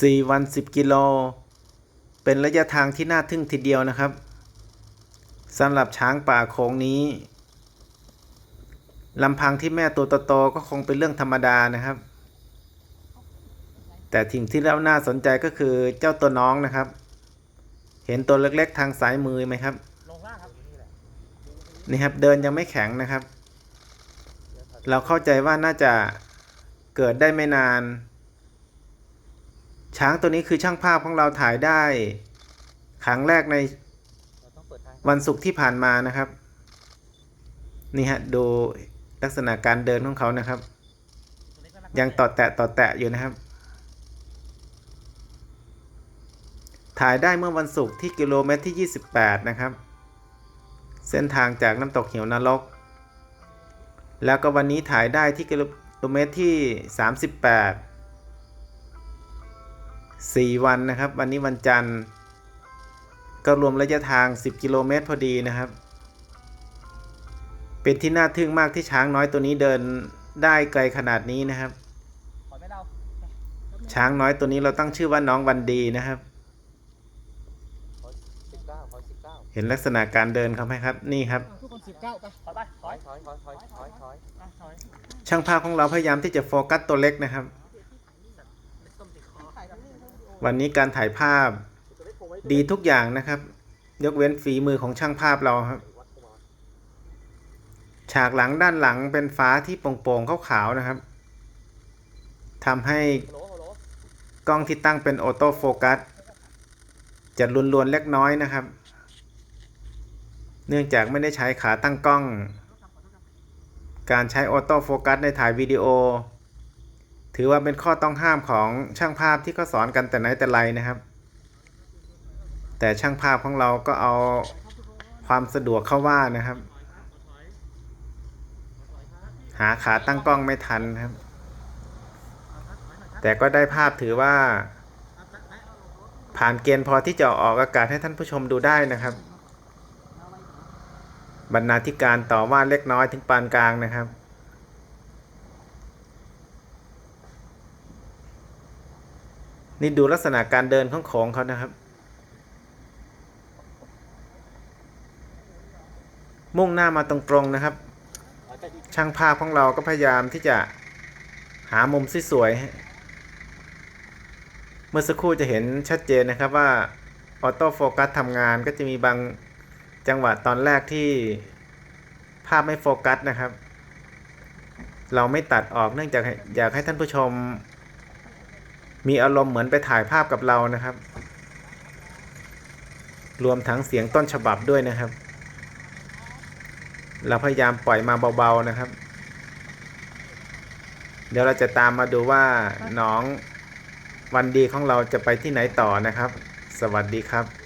4 วัน 10 กิโล เป็นระยะทางที่น่าทึ่งทีเดียวนะครับสำหรับช้างป่าโขงนี้ลำพังที่แม่ตัวโตๆก็คงเป็นเรื่องธรรมดานะครับ แต่สิ่งที่แล้วน่าสนใจก็คือเจ้าตัวน้องนะครับ เห็นตัวเล็กๆทางซ้ายมือไหมครับนี่ครับเดินยังไม่แข็งนะครับ เราเข้าใจว่าน่าจะเกิดได้ไม่นาน ช้างตัวนี้คือช่างภาพของเราถ่ายได้ครั้งแรกในวันศุกร์ที่ผ่านมานะครับ นี่ฮะดูลักษณะการเดินของเขานะครับ ยังต่อแตะต่อแตะอยู่นะครับ ถ่ายได้เมื่อวันศุกร์ที่กิโลเมตรที่ 28 นะครับ เส้นทางจากน้ำตกเหวนรกแล้วก็วันนี้ถ่ายได้ที่กิโลเมตรที่ 38 4 วันนะครับ วันนี้วันจันทร์ ก็รวมระยะทาง 10 กิโลเมตรพอดีนะครับ เป็นที่น่าทึ่งมากที่ช้างน้อยตัวนี้เดินได้ไกลขนาดนี้นะครับขอไม่เราช้างน้อยตัวนี้เราตั้งชื่อว่าน้องวันดีนะครับขอสิบเก้าขอสิบเก้าเห็นลักษณะการเดินเขาไหมครับนี่ครับทุกคนสิบเก้าไปถอยไปถอยถอยถอยถอยถอยถอยถอยช่างภาพของเราพยายามที่จะโฟกัสตัวเล็กนะครับต้มติดคอ วันนี้การถ่ายภาพดีทุกอย่างนะครับ ยกเว้นฝีมือของช่างภาพเราครับ ฉากหลังด้านหลังเป็นฟ้าที่โปร่งๆขาวๆนะครับทำให้กล้องที่ตั้งเป็นออโต้โฟกัสจะลวนๆเล็กน้อยนะครับ เนื่องจากไม่ได้ใช้ขาตั้งกล้อง การใช้ออโต้โฟกัสในถ่ายวิดีโอ ถือว่าเป็นข้อต้องห้ามของช่างภาพที่เขาสอนกันแต่ไหนแต่ไรนะครับ แต่ช่างภาพของเราก็เอาความสะดวกเข้าว่านะครับ หาขาตั้งกล้องไม่ทันครับ แต่ก็ได้ภาพถือว่า ผ่านเกณฑ์พอที่จะออกอากาศให้ท่านผู้ชมดูได้นะครับ บรรณาธิการต่อว่าเล็กน้อยถึงปานกลางนะครับ นี่ดูลักษณะการเดินของโขงเขานะครับ มุ่งหน้ามาตรงๆนะครับ ช่างภาพของเราก็พยายามที่จะหามุมสวยๆเมื่อสักครู่จะเห็นชัดเจนนะครับว่าออโต้โฟกัสทำงานก็จะมีบางจังหวะตอนแรกที่ภาพไม่โฟกัสนะครับ เราไม่ตัดออกเนื่องจากอยากให้ท่านผู้ชม มีอารมณ์เหมือนไปถ่ายภาพกับเรานะครับ รวมทั้งเสียงต้นฉบับด้วยนะครับ เราพยายามปล่อยมาเบาๆนะครับ เดี๋ยวเราจะตามมาดูว่าน้องวันดีของเราจะไปที่ไหนต่อนะครับ สวัสดีครับ